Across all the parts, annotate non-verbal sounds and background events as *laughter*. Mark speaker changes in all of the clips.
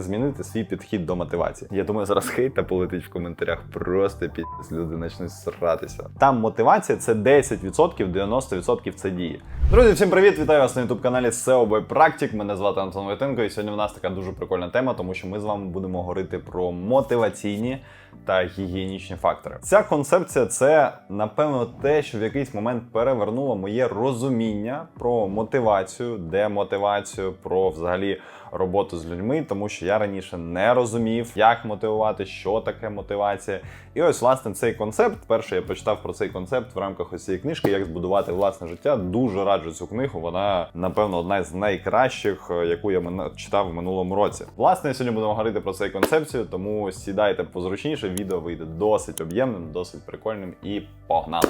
Speaker 1: змінити свій підхід до мотивації. Я думаю, зараз хейт та полетить в коментарях. Просто піс люди почнуть сратися. Там мотивація це 10%, 90% це дії. Друзі, всім привіт! Вітаю вас на youtube каналі SEO by Practic. Мене звати Антон Войтенко, і сьогодні в нас така дуже прикольна тема, тому що ми з вами будемо говорити про мотиваційні та гігієнічні фактори. Ця концепція це напевно те, що в якийсь момент перевернуло моє розуміння про мотивацію, демотивацію, про взагалі роботу з людьми, тому що я раніше не розумів, як мотивувати, що таке мотивація. І ось власне цей концепт. Перше я прочитав про цей концепт в рамках ось цієї книжки, як збудувати власне життя. Дуже раджу цю книгу. Вона напевно одна з найкращих, е, яку я читав в минулому році. Власне, сьогодні будемо говорити про цю концепцію, тому сідайте позручніше. Відео вийде досить об'ємним, досить прикольним і погнали.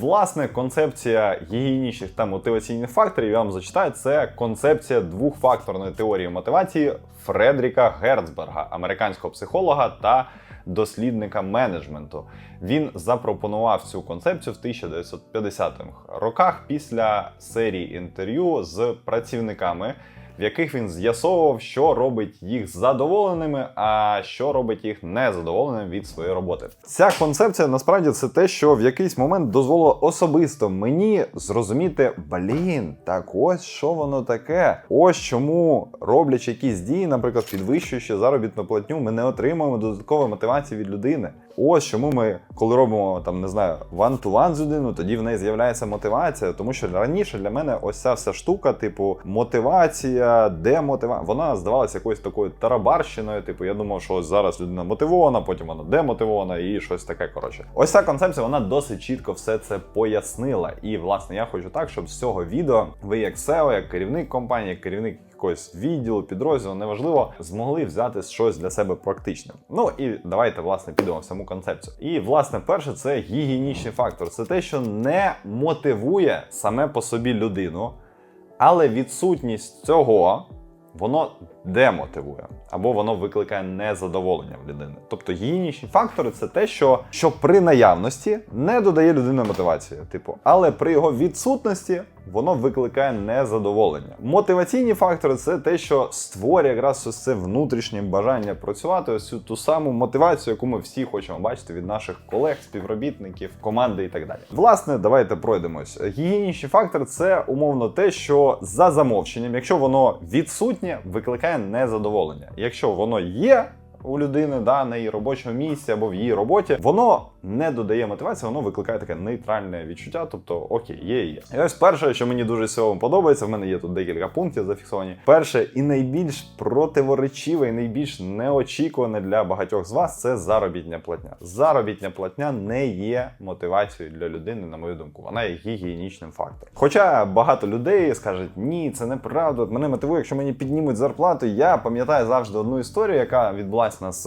Speaker 1: Власне, концепція гігієнічних та мотиваційних факторів я вам зачитаю. Це концепція двохфакторної теорії мотивації Фредріка Герцберга, американського психолога та дослідника менеджменту. Він запропонував цю концепцію в 1950-х роках після серії інтерв'ю з працівниками в яких він з'ясовував, що робить їх задоволеними, а що робить їх незадоволеними від своєї роботи. Ця концепція насправді це те, що в якийсь момент дозволило особисто мені зрозуміти, блін, так ось що воно таке. Ось чому роблячи якісь дії, наприклад, підвищуючи заробітну платню, ми не отримуємо додаткової мотивації від людини. Ось чому ми, коли робимо там, не знаю, one-to-one з людиною, тоді в неї з'являється мотивація. Тому що раніше для мене ось ця вся штука, типу, мотивація, демотивація, вона здавалася якоюсь такою тарабарщиною. Типу, я думав, що зараз людина мотивована, потім вона демотивована і щось таке. Коротше, ось ця концепція, вона досить чітко все це пояснила. І власне я хочу так, щоб з цього відео ви, як SEO, як керівник компанії, як керівник якогось відділу, підрозділу, неважливо, змогли взяти щось для себе практичне. Ну і давайте власне підемо в саму концепцію. І власне, перше, це гігієнічний фактор. Це те, що не мотивує саме по собі людину, але відсутність цього. Воно демотивує або воно викликає незадоволення в людини. Тобто гігієнічні фактори це те, що, що при наявності не додає людини мотивації, типу, але при його відсутності воно викликає незадоволення. Мотиваційні фактори це те, що створює якраз ось це внутрішнє бажання працювати, ось ту саму мотивацію, яку ми всі хочемо бачити від наших колег, співробітників, команди і так далі. Власне, давайте пройдемось. Гігієнічні фактори це умовно те, що за замовченням, якщо воно відсутнє, викликає незадоволення. Якщо воно є. У людини да, на її робочому місці або в її роботі, воно не додає мотивації, воно викликає таке нейтральне відчуття. Тобто, окей, є і є. І ось перше, що мені дуже цього подобається, в мене є тут декілька пунктів зафіксовані. Перше і найбільш противоречиве, і найбільш неочікуване для багатьох з вас це заробітня платня. Заробітня платня не є мотивацією для людини, на мою думку. Вона є гігієнічним фактором. Хоча багато людей скажуть, ні, це неправда. Мене мотивує, якщо мені піднімуть зарплату. Я пам'ятаю завжди одну історію, яка відбулася нас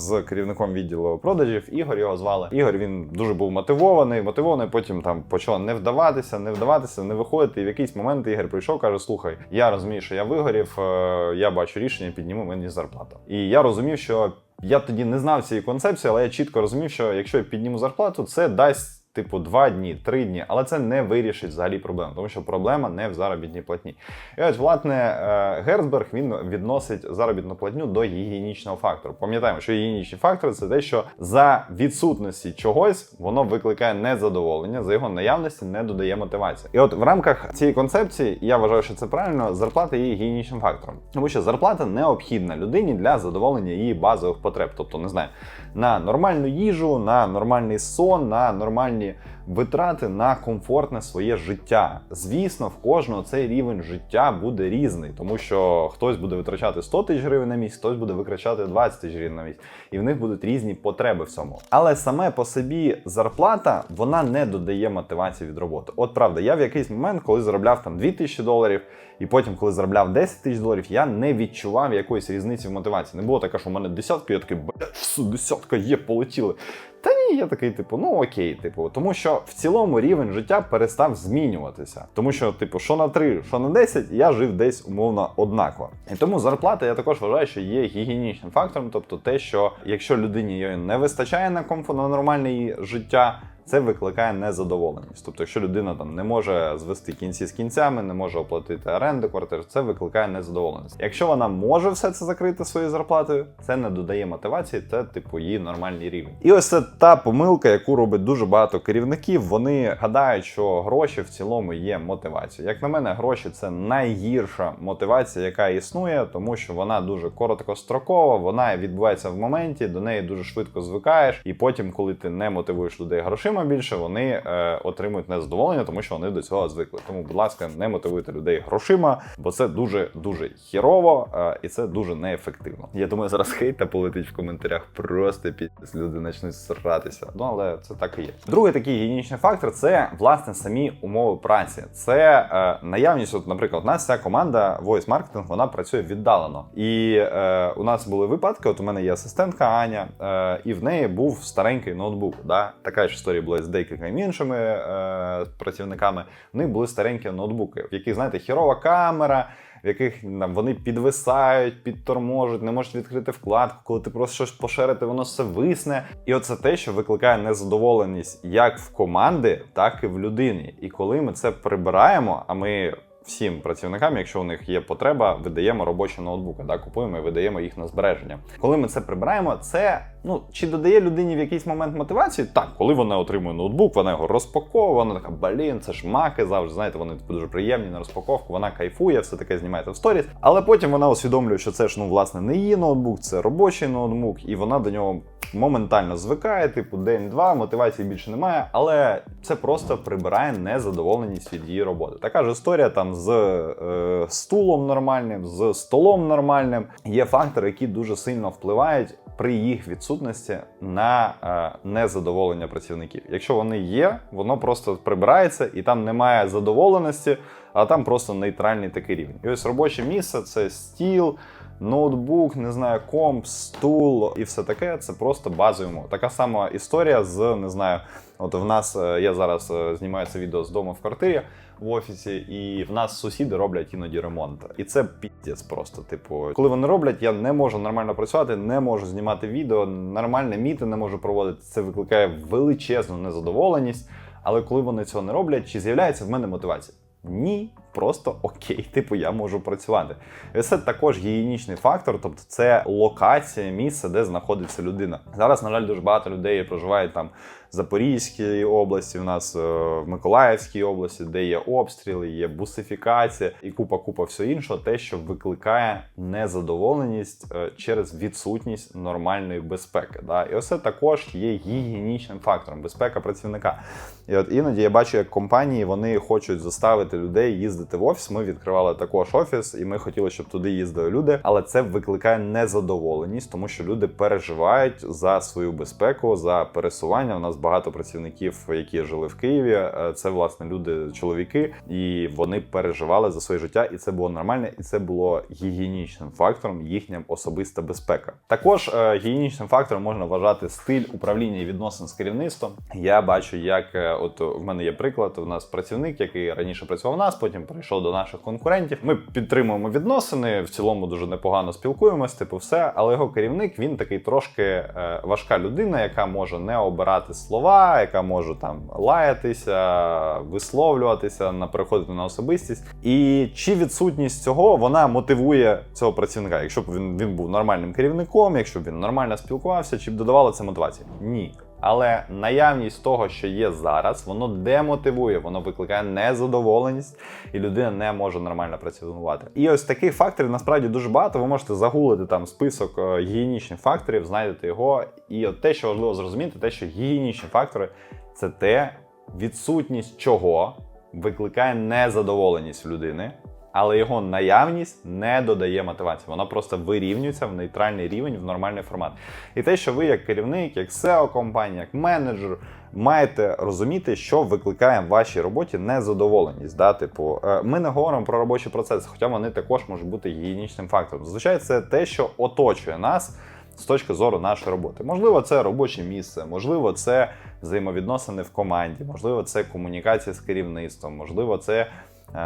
Speaker 1: з керівником відділу продажів. Ігор його звали. Ігор він дуже був мотивований, мотивований. Потім там почало не вдаватися, не вдаватися, не виходити. І в якийсь момент Ігор прийшов, каже: Слухай, я розумію, що я вигорів, е, я бачу рішення, підніму мені зарплату. І я розумів, що я тоді не знав цієї концепції, але я чітко розумів, що якщо я підніму зарплату, це дасть. Типу, два дні, три дні, але це не вирішить взагалі проблему, тому що проблема не в заробітній платні. І ось, власне, е, Герцберг він відносить заробітну платню до гігієнічного фактору. Пам'ятаємо, що гігієнічні фактори це те, що за відсутності чогось воно викликає незадоволення, за його наявності не додає мотивації. І от в рамках цієї концепції я вважаю, що це правильно. Зарплата є гігієнічним фактором, тому що зарплата необхідна людині для задоволення її базових потреб, тобто не знаю, на нормальну їжу, на нормальний сон, на нормальні витрати на комфортне своє життя. Звісно, в кожного цей рівень життя буде різний, тому що хтось буде витрачати 100 тисяч гривень на місяць, хтось буде витрачати 20 тисяч гривень на місяць, і в них будуть різні потреби в цьому. Але саме по собі зарплата вона не додає мотивації від роботи. От правда, я в якийсь момент, коли заробляв там 2 тисячі доларів, і потім, коли заробляв 10 тисяч доларів, я не відчував якоїсь різниці в мотивації. Не було таке, що в мене десятка, я такий, блядь, десятка є, полетіли. Та ні, я такий, типу, ну окей, типу, тому що в цілому рівень життя перестав змінюватися. Тому що, типу, що на 3, що на 10, я жив десь умовно однаково. І тому зарплата я також вважаю, що є гігієнічним фактором, тобто те, що якщо людині її не вистачає на комфорт, на нормальне життя. Це викликає незадоволеність. Тобто, якщо людина там не може звести кінці з кінцями, не може оплатити оренду квартири, це викликає незадоволеність. Якщо вона може все це закрити своєю зарплатою, це не додає мотивації, це типу її нормальний рівень. І ось це та помилка, яку робить дуже багато керівників. Вони гадають, що гроші в цілому є мотивацією. Як на мене, гроші це найгірша мотивація, яка існує, тому що вона дуже короткострокова, вона відбувається в моменті, до неї дуже швидко звикаєш, і потім, коли ти не мотивуєш людей грошима більше, вони е, отримують незадоволення, тому що вони до цього звикли. Тому, будь ласка, не мотивуйте людей грошима, бо це дуже дуже хірово е, і це дуже неефективно. Я думаю, зараз хейта полетить в коментарях. Просто піс люди почнуть сратися. Ну але це так і є. Другий такий гігієнічний фактор це власне самі умови праці. Це е, наявність. От, наприклад, у нас ця команда Voice Marketing, вона працює віддалено. І е, у нас були випадки. От у мене є асистентка Аня, е, і в неї був старенький ноутбук. Да? Така ж історія була з деякими іншими е, працівниками. В них були старенькі ноутбуки, в яких, знаєте, хірова камера. В яких там вони підвисають, підторможуть, не можуть відкрити вкладку, коли ти просто щось поширити, воно все висне. І оце те, що викликає незадоволеність як в команди, так і в людині. І коли ми це прибираємо, а ми всім працівникам, якщо у них є потреба, видаємо робочі ноутбуки, да, купуємо і видаємо їх на збереження. Коли ми це прибираємо, це ну чи додає людині в якийсь момент мотивації? Так, коли вона отримує ноутбук, вона його розпаковує, вона така, блін, це ж маки завжди. Знаєте, вони дуже приємні на розпаковку. Вона кайфує, все таке знімається в сторіс. Але потім вона усвідомлює, що це ж ну власне не її ноутбук, це робочий ноутбук, і вона до нього моментально звикає, типу день-два, мотивації більше немає, але це просто прибирає незадоволеність від її роботи. Така ж історія там з е, стулом нормальним, з столом нормальним. Є фактори, які дуже сильно впливають при їх відсутності на е, незадоволення працівників. Якщо вони є, воно просто прибирається і там немає задоволеності, а там просто нейтральний такий рівень. І ось робоче місце це стіл ноутбук, не знаю, комп, стул і все таке. Це просто базові. Така сама історія з не знаю. От в нас е, я зараз е, знімаю це відео з дому в квартирі в офісі, і в нас сусіди роблять іноді ремонт. І це піздець просто. Типу, коли вони роблять, я не можу нормально працювати, не можу знімати відео, нормальне міти не можу проводити. Це викликає величезну незадоволеність. Але коли вони цього не роблять, чи з'являється в мене мотивація? Ні, просто окей, *laughs* типу я можу працювати. І це також гігієнічний фактор, тобто це локація, місце, де знаходиться людина. Зараз, на жаль, дуже багато людей проживають там в Запорізькій області, в нас е, в Миколаївській області, де є обстріли, є бусифікація і купа купа всього іншого, те, що викликає незадоволеність е, через відсутність нормальної безпеки. Да? І ось це також є гігієнічним фактором безпека працівника. І от іноді я бачу, як компанії вони хочуть заставити людей їздити в офіс. Ми відкривали також офіс, і ми хотіли, щоб туди їздили люди. Але це викликає незадоволеність, тому що люди переживають за свою безпеку, за пересування. У нас багато працівників, які жили в Києві. Е, Це власне люди, чоловіки, і вони переживали за своє життя, і це було нормально, і це було гігієнічним фактором, їхня особиста безпека. Також е, гігієнічним фактором можна вважати стиль управління і відносин з керівництвом. Я бачу, як е, от в мене є приклад. У нас працівник, який раніше працював у нас, потім перейшов до наших конкурентів. Ми підтримуємо відносини, в цілому дуже непогано спілкуємось, типу, все. Але його керівник він такий трошки е, важка людина, яка може не обирати слова, яка може там лаятися, висловлюватися, переходити на особистість. І чи відсутність цього вона мотивує цього працівника? Якщо б він, він був нормальним керівником, якщо б він нормально спілкувався, чи б додавало це мотивації? Ні. Але наявність того, що є зараз, воно демотивує, воно викликає незадоволеність, і людина не може нормально працювати. І ось таких факторів насправді дуже багато. Ви можете загуглити там список е, гігієнічних факторів, знайдете його. І от те, що важливо зрозуміти, те, що гігієнічні фактори це те, відсутність чого викликає незадоволеність людини. Але його наявність не додає мотивації. Вона просто вирівнюється в нейтральний рівень, в нормальний формат. І те, що ви, як керівник, як SEO компанії, як менеджер, маєте розуміти, що викликає в вашій роботі незадоволеність. Да? Типу, е, ми не говоримо про робочі процеси, хоча вони також можуть бути гігієнічним фактором. Зазвичай це те, що оточує нас. З точки зору нашої роботи, можливо, це робоче місце, можливо, це взаємовідносини в команді, можливо, це комунікація з керівництвом, можливо, це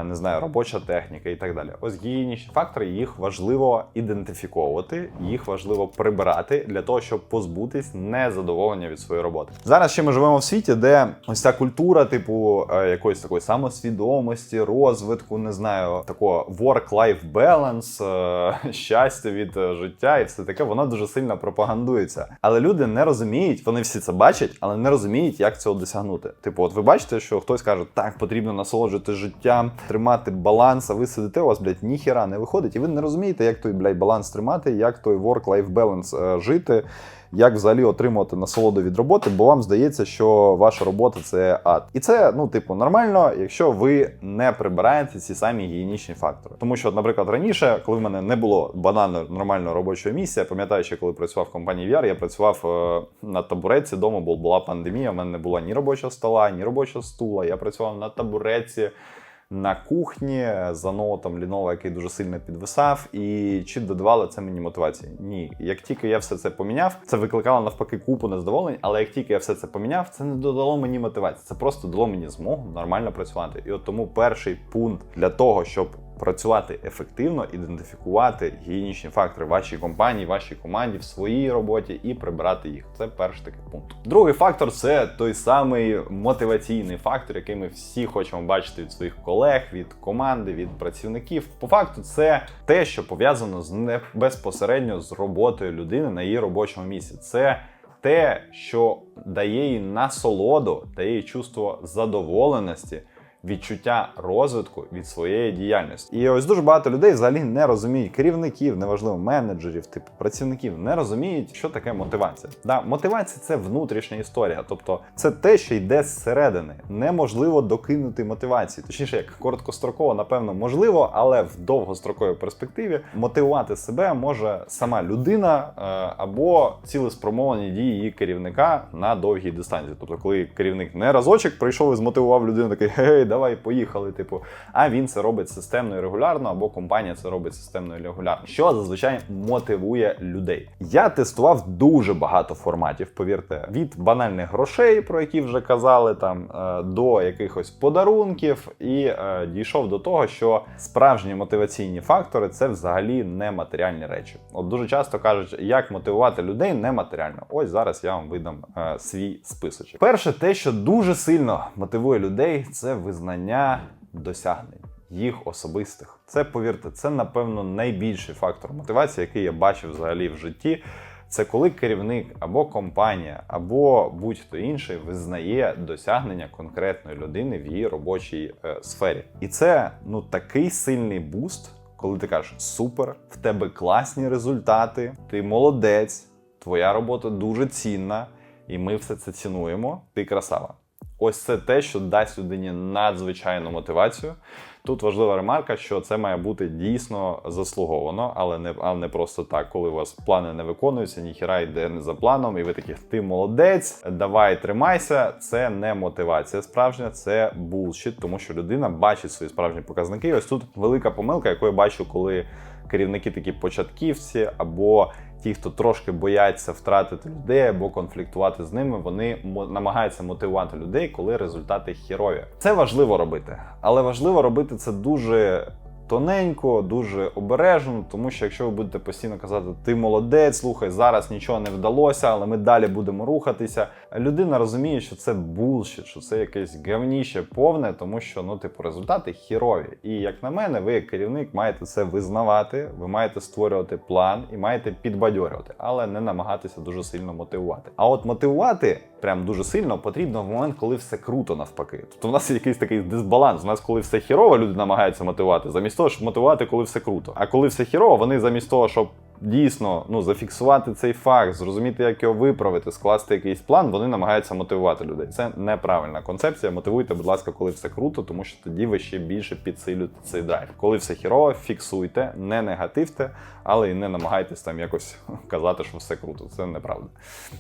Speaker 1: не знаю, робоча техніка і так далі. Ось гігієнічні фактори, їх важливо ідентифіковувати, їх важливо прибирати для того, щоб позбутись незадоволення від своєї роботи. Зараз ще ми живемо в світі, де ось ця культура, типу е, якоїсь такої самосвідомості, розвитку, не знаю, такого work-life balance, е, *laughs* щастя від е, життя і все таке, воно дуже сильно пропагандується. Але люди не розуміють, вони всі це бачать, але не розуміють, як цього досягнути. Типу, от ви бачите, що хтось каже, так потрібно насолоджувати життям, тримати баланс, а ви сидите, у вас, блядь, ніхіра не виходить, і ви не розумієте, як той, блядь, баланс тримати, як той work-life balance е, жити. Як взагалі отримувати насолоду від роботи, бо вам здається, що ваша робота це ад. І це, ну, типу, нормально, якщо ви не прибираєте ці самі гігієнічні фактори. Тому що, наприклад, раніше, коли в мене не було банально нормального робочого місця, я пам'ятаю, що коли працював в компанії VR, я працював е, на табуретці вдома, бо була пандемія. в мене не було ні робочого стола, ні робочого стула. Я працював на табуретці на кухні за ноутом Lenovo, який дуже сильно підвисав, і чи додавало це мені мотивації? Ні. Як тільки я все це поміняв, це викликало навпаки купу незадоволень, але як тільки я все це поміняв, це не додало мені мотивації. Це просто дало мені змогу нормально працювати. І от тому перший пункт для того, щоб працювати ефективно, ідентифікувати гігієнічні фактори вашій компанії, вашій команді, в своїй роботі і прибирати їх. Це перший такий пункт. Другий фактор це той самий мотиваційний фактор, який ми всі хочемо бачити від своїх колег, від команди, від працівників. По факту, це те, що пов'язано з не безпосередньо з роботою людини на її робочому місці. Це те, що дає їй насолоду, дає їй чувство задоволеності відчуття розвитку від своєї діяльності. І ось дуже багато людей взагалі не розуміють керівників, неважливо, менеджерів, типу працівників, не розуміють, що таке мотивація. Да, мотивація це внутрішня історія, тобто це те, що йде зсередини. Неможливо докинути мотивацію. Точніше, як короткостроково, напевно, можливо, але в довгостроковій перспективі мотивувати себе може сама людина е, або цілеспромовані дії її керівника на довгій дистанції. Тобто, коли керівник не разочок прийшов і змотивував людину, такий гей, давай, поїхали. Типу, а він це робить системно і регулярно, або компанія це робить системно і регулярно. Що зазвичай мотивує людей. Я тестував дуже багато форматів, повірте, від банальних грошей, про які вже казали, там е, до якихось подарунків, і е, дійшов до того, що справжні мотиваційні фактори це взагалі не матеріальні речі. От дуже часто кажуть, як мотивувати людей нематеріально. Ось зараз я вам видам е, свій списочок. Перше, те, що дуже сильно мотивує людей, це визнання досягнень. Їх особистих. Це, повірте, це, напевно, найбільший фактор мотивації, який я бачив взагалі в житті. Це коли керівник або компанія, або будь-хто інший визнає досягнення конкретної людини в її робочій е, сфері. І це ну такий сильний буст, коли ти кажеш супер, в тебе класні результати, ти молодець, твоя робота дуже цінна, і ми все це цінуємо. Ти красава. Ось це те, що дасть людині надзвичайну мотивацію. Тут важлива ремарка, що це має бути дійсно заслуговано, але не але не просто так, коли у вас плани не виконуються, ніхіра йде не за планом, і ви такі ти молодець, давай тримайся. Це не мотивація справжня, це булшіт, тому що людина бачить свої справжні показники. Ось тут велика помилка, яку я бачу, коли керівники такі початківці або ті, хто трошки бояться втратити людей або конфліктувати з ними, вони намагаються мотивувати людей, коли результати хірові. Це важливо робити, але важливо робити це дуже. Тоненько, дуже обережно, тому що якщо ви будете постійно казати, ти молодець, слухай, зараз нічого не вдалося, але ми далі будемо рухатися. Людина розуміє, що це булшіт, що це якесь гавніще повне, тому що ну, типу, результати хірові. І як на мене, ви, як керівник, маєте це визнавати, ви маєте створювати план і маєте підбадьорювати, але не намагатися дуже сильно мотивувати. А от мотивувати прям дуже сильно потрібно в момент, коли все круто навпаки. Тобто в нас є якийсь такий дисбаланс. У нас, коли все хірово, люди намагаються мотивувати, замість того, щоб мотивувати, коли все круто. А коли все хірово, вони замість того, щоб дійсно ну зафіксувати цей факт, зрозуміти, як його виправити, скласти якийсь план, вони намагаються мотивувати людей. Це неправильна концепція. Мотивуйте, будь ласка, коли все круто, тому що тоді ви ще більше підсилюєте цей драйв. Коли все хірово, фіксуйте, не негативте, але і не намагайтесь там якось *laughs* казати, що все круто. Це неправда.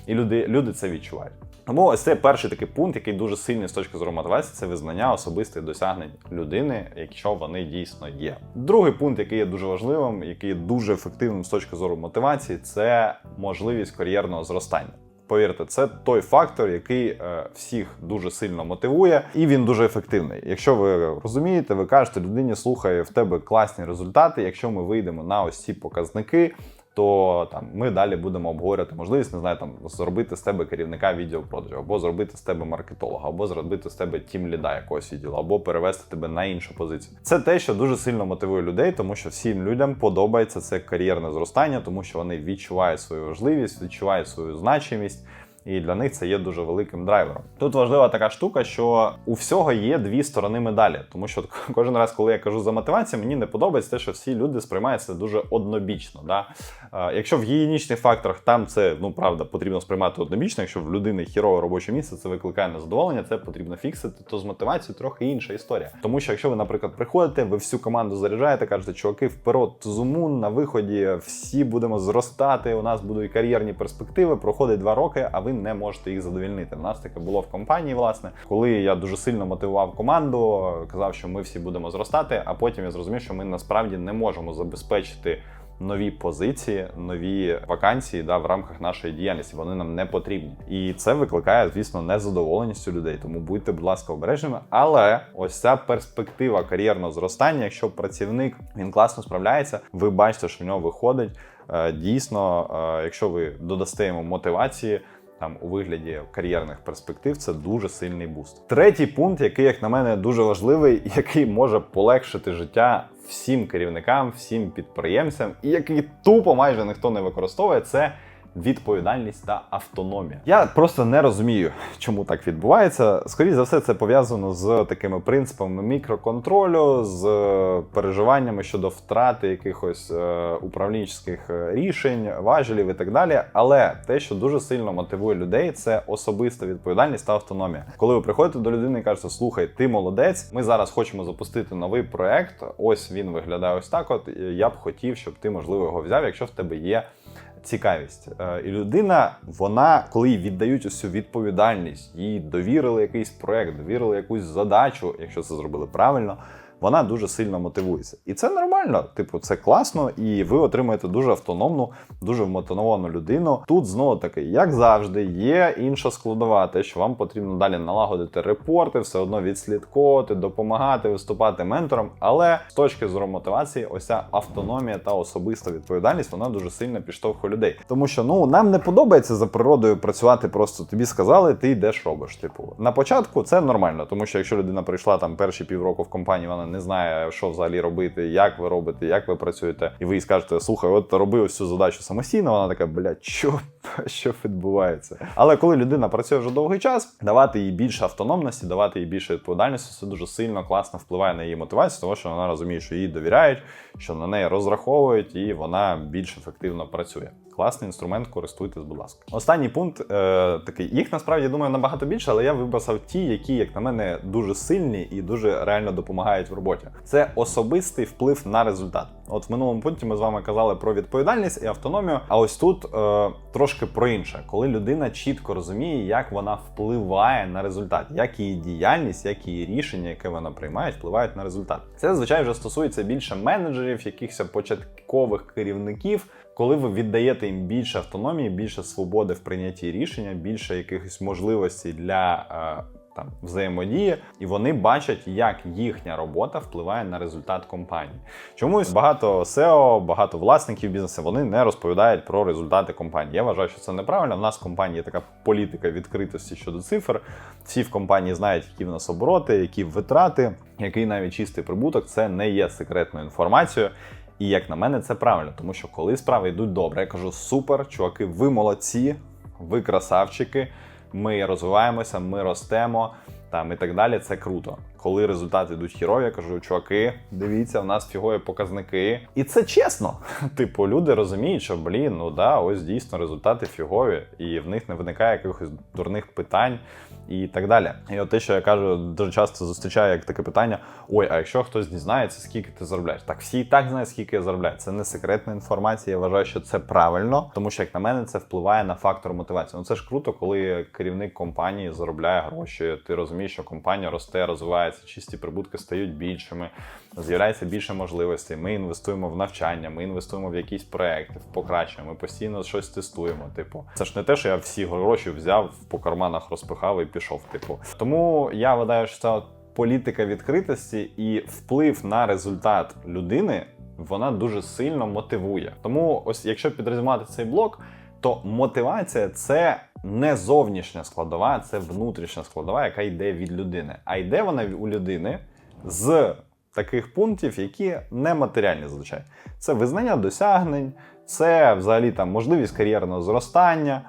Speaker 1: І люди, люди це відчувають. Тому ось це перший такий пункт, який дуже сильний з точки зору мотивації, це визнання особистих досягнень людини, якщо вони дійсно є. Другий пункт, який є дуже важливим, який є дуже ефективним з точки зору мотивації, це можливість кар'єрного зростання. Повірте, це той фактор, який е, всіх дуже сильно мотивує, і він дуже ефективний. Якщо ви розумієте, ви кажете людині, слухай, в тебе класні результати. Якщо ми вийдемо на ось ці показники, то там ми далі будемо обговорювати можливість, не знаю, там зробити з тебе керівника відділу продажу, або зробити з тебе маркетолога, або зробити з тебе тім ліда якогось відділу, або перевести тебе на іншу позицію. Це те, що дуже сильно мотивує людей, тому що всім людям подобається це кар'єрне зростання, тому що вони відчувають свою важливість, відчувають свою значимість. І для них це є дуже великим драйвером. Тут важлива така штука, що у всього є дві сторони медалі, тому що *laughs* кожен раз, коли я кажу за мотивацію, мені не подобається те, що всі люди сприймають це дуже однобічно. Да? Якщо в гігієнічних факторах там це ну правда потрібно сприймати однобічно, якщо в людини хірове робоче місце, це викликає незадоволення, це потрібно фіксити, то з мотивацією трохи інша історія. Тому що якщо ви, наприклад, приходите, ви всю команду заряджаєте, кажете, чуваки, вперед зумун на виході, всі будемо зростати. У нас будуть кар'єрні перспективи. Проходить два роки, а ви не можете їх задовільнити. У нас таке було в компанії, власне, коли я дуже сильно мотивував команду, казав, що ми всі будемо зростати. А потім я зрозумів, що ми насправді не можемо забезпечити. Нові позиції, нові вакансії да, в рамках нашої діяльності вони нам не потрібні, і це викликає, звісно, незадоволеність у людей. Тому будьте, будь ласка, обережними. Але ось ця перспектива кар'єрного зростання, якщо працівник він класно справляється, ви бачите, що в нього виходить. Е, Дійсно, е, якщо ви додасте йому мотивації. Там у вигляді кар'єрних перспектив це дуже сильний буст. Третій пункт, який, як на мене, дуже важливий, *laughs* який може полегшити життя всім керівникам, всім підприємцям, і який тупо майже ніхто не використовує, це відповідальність та автономія. Я просто не розумію, чому так відбувається. Скоріше за все, це пов'язано з такими принципами мікроконтролю, з переживаннями щодо втрати якихось е, управлінських рішень, важелів і так далі. Але те, що дуже сильно мотивує людей, це особиста відповідальність та автономія. Коли ви приходите до людини і кажете, слухай, ти молодець, ми зараз хочемо запустити новий проект. Ось він виглядає ось так. От я б хотів, щоб ти можливо його взяв, якщо в тебе є цікавість. Е, І людина, вона, коли їй віддають усю відповідальність, їй довірили якийсь проект, довірили якусь задачу, якщо це зробили правильно. Вона дуже сильно мотивується, і це нормально. Типу, це класно, і ви отримаєте дуже автономну, дуже вмотивовану людину. Тут знову таки, як завжди, є інша складова, те, що вам потрібно далі налагодити репорти, все одно відслідковувати, допомагати, виступати ментором. Але з точки зору мотивації, ось ця автономія та особиста відповідальність, вона дуже сильно підштовхує людей. Тому що ну нам не подобається за природою працювати. Просто тобі сказали, ти йдеш робиш. Типу, на початку це нормально, тому що якщо людина прийшла там перші півроку в компанії, вона не знає, що взагалі робити, як ви робите, як ви працюєте, і ви їй скажете, слухай, от роби ось цю задачу самостійно. Вона така, блядь, що, що відбувається? Але коли людина працює вже довгий час, давати їй більше автономності, давати їй більше відповідальності, це дуже сильно класно впливає на її мотивацію, тому що вона розуміє, що їй довіряють, що на неї розраховують, і вона більш ефективно працює. Класний інструмент, користуйтесь, будь ласка. Останній пункт е, такий. Їх насправді думаю набагато більше, але я виписав ті, які, як на мене, дуже сильні і дуже реально допомагають в роботі. Це особистий вплив на результат. От в минулому пункті ми з вами казали про відповідальність і автономію. А ось тут е, трошки про інше, коли людина чітко розуміє, як вона впливає на результат, як її діяльність, як її рішення, яке вона приймає, впливають на результат. Це звичайно вже стосується більше менеджерів, якихось початкових керівників. Коли ви віддаєте їм більше автономії, більше свободи в прийнятті рішення, більше якихось можливостей для е, там взаємодії, і вони бачать, як їхня робота впливає на результат компанії. Чомусь багато SEO, багато власників бізнесу вони не розповідають про результати компанії. Я вважаю, що це неправильно. В нас в компанії є така політика відкритості щодо цифр. Всі в компанії знають, які в нас обороти, які витрати, який навіть чистий прибуток. Це не є секретною інформацією. І як на мене, це правильно, тому що коли справи йдуть добре, я кажу: супер, чуваки, ви молодці, ви красавчики, ми розвиваємося, ми ростемо там і так далі. Це круто. Коли результати йдуть хірові, я кажу, чуваки, дивіться, в нас фігові показники. І це чесно. *laughs* Типу, люди розуміють, що блін, ну да, ось дійсно результати фігові, і в них не виникає якихось дурних питань і так далі. І от те, що я кажу, дуже часто зустрічаю як таке питання: ой, а якщо хтось дізнається, скільки ти заробляєш? Так всі і так знають, скільки я заробляю. Це не секретна інформація. Я вважаю, що це правильно, тому що як на мене, це впливає на фактор мотивації. Ну це ж круто, коли керівник компанії заробляє гроші. Ти розумієш, що компанія росте, розвивається. Розвивається, чисті прибутки стають більшими, з'являється більше можливостей. Ми інвестуємо в навчання, ми інвестуємо в якісь проекти, в покращення. Ми постійно щось тестуємо. Типу, це ж не те, що я всі гроші взяв по карманах, розпихав і пішов. Типу, тому я вважаю, що це політика відкритості і вплив на результат людини. Вона дуже сильно мотивує. Тому, ось якщо підрозумати цей блок, то мотивація це не зовнішня складова, це внутрішня складова, яка йде від людини. А йде вона у людини з таких пунктів, які не матеріальні зазвичай. Це визнання досягнень, це взагалі там можливість кар'єрного зростання.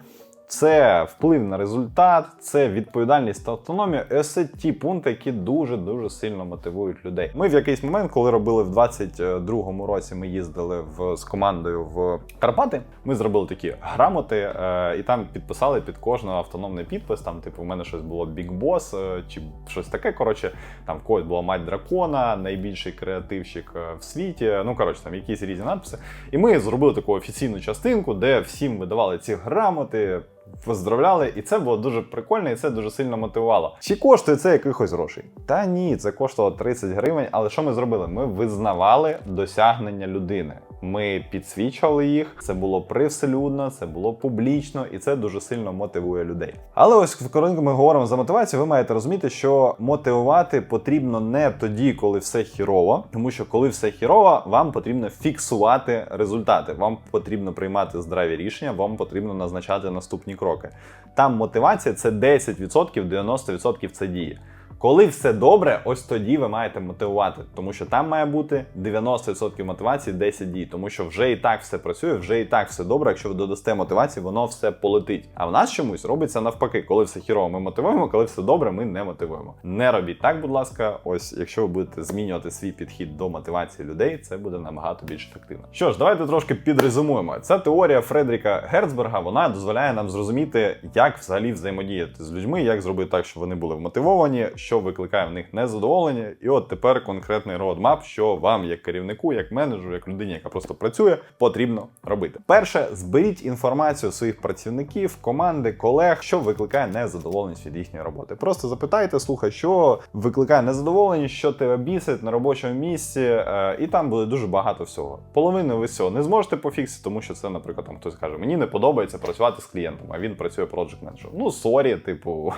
Speaker 1: Це вплив на результат, це відповідальність та автономія. І ось ті пункти, які дуже дуже сильно мотивують людей. Ми в якийсь момент, коли робили в 22-му році, ми їздили в з командою в Карпати. Ми зробили такі грамоти, е, і там підписали під кожного автономний підпис. Там, типу, в мене щось було Big Boss, е, чи щось таке. Коротше, там в когось була мать дракона, найбільший креативщик е, в світі. Ну коротше, там якісь різні надписи. І ми зробили таку офіційну частинку, де всім видавали ці грамоти. Поздравляли, і це було дуже прикольно, і це дуже сильно мотивувало. Чи коштує це якихось грошей? Та ні, це коштувало 30 гривень. Але що ми зробили? Ми визнавали досягнення людини. Ми підсвічували їх. Це було привселюдно, це було публічно, і це дуже сильно мотивує людей. Але ось коли ми говоримо за мотивацію, ви маєте розуміти, що мотивувати потрібно не тоді, коли все хірово, тому що коли все хірово, вам потрібно фіксувати результати. Вам потрібно приймати здраві рішення, вам потрібно назначати наступні кроки. Там мотивація це 10%, 90% це діє. Коли все добре, ось тоді ви маєте мотивувати, тому що там має бути 90% мотивації, 10 дій, тому що вже і так все працює, вже і так все добре. Якщо ви додасте мотивації, воно все полетить. А в нас чомусь робиться навпаки, коли все хірово, ми мотивуємо, коли все добре, ми не мотивуємо. Не робіть так, будь ласка. Ось якщо ви будете змінювати свій підхід до мотивації людей, це буде набагато більш ефективно. Що ж, давайте трошки підрезумуємо. Ця теорія Фредріка Герцберга вона дозволяє нам зрозуміти, як взагалі взаємодіяти з людьми, як зробити так, щоб вони були вмотивовані, що викликає в них незадоволення. І от тепер конкретний роадмап, що вам, як керівнику, як менеджеру, як людині, яка просто працює, потрібно робити. Перше, зберіть інформацію своїх працівників, команди, колег, що викликає незадоволеність від їхньої роботи. Просто запитайте, слухай, що викликає незадоволеність, що тебе бісить на робочому місці, е, і там буде дуже багато всього. Половину ви всього не зможете пофіксити, тому що це, наприклад, там хтось каже, мені не подобається працювати з клієнтом, а він працює проджект менеджером. Ну сорі, типу,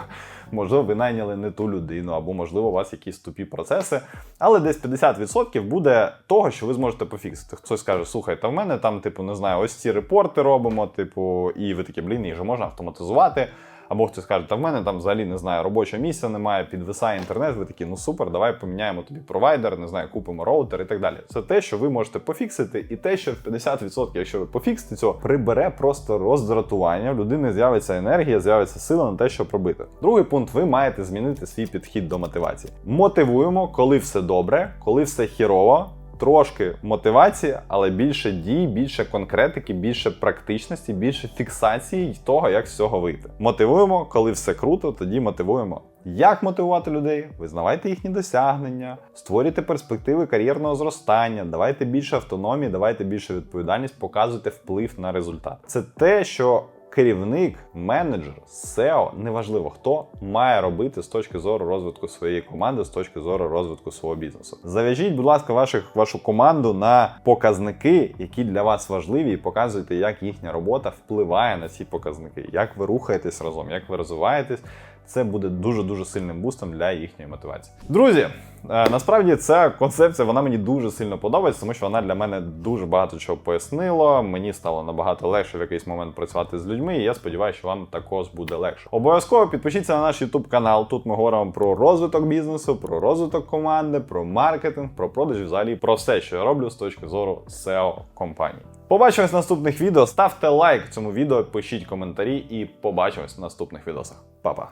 Speaker 1: можливо, ви найняли не ту людину, або можливо, у вас якісь тупі процеси. Але десь 50% буде того, що ви зможете пофіксити. Хтось скаже, слухай, та в мене там, типу, не знаю, ось ці репорти робимо, типу, і ви такі, блін, їх же можна автоматизувати. Або хтось каже, та в мене там взагалі не знаю, робочого місця немає, підвисає інтернет. Ви такі, ну супер, давай поміняємо тобі провайдер, не знаю, купимо роутер і так далі. Це те, що ви можете пофіксити, і те, що в 50%, якщо ви пофіксите цього, прибере просто роздратування. В людини з'явиться енергія, з'явиться сила на те, щоб робити. Другий пункт: ви маєте змінити свій підхід до мотивації. Мотивуємо, коли все добре, коли все хірово. Трошки мотивації, але більше дій, більше конкретики, більше практичності, більше фіксації того, як з цього вийти. Мотивуємо, коли все круто, тоді мотивуємо. Як мотивувати людей? Визнавайте їхні досягнення, створюйте перспективи кар'єрного зростання, давайте більше автономії, давайте більше відповідальність, показуйте вплив на результат. Це те, що керівник, менеджер, SEO, неважливо хто має робити з точки зору розвитку своєї команди, з точки зору розвитку свого бізнесу. Зав'яжіть, будь ласка, ваших, вашу команду на показники, які для вас важливі, і показуйте, як їхня робота впливає на ці показники, як ви рухаєтесь разом, як ви розвиваєтесь. Це буде дуже дуже сильним бустом для їхньої мотивації. Друзі, е, насправді ця концепція вона мені дуже сильно подобається, тому що вона для мене дуже багато чого пояснила. Мені стало набагато легше в якийсь момент працювати з людьми, і я сподіваюся, що вам також буде легше. Обов'язково підпишіться на наш YouTube канал. Тут ми говоримо про розвиток бізнесу, про розвиток команди, про маркетинг, про продажі, взагалі про все, що я роблю з точки зору SEO компанії. Побачимось в наступних відео. Ставте лайк цьому відео, пишіть коментарі і побачимось в наступних відосах. Па-па!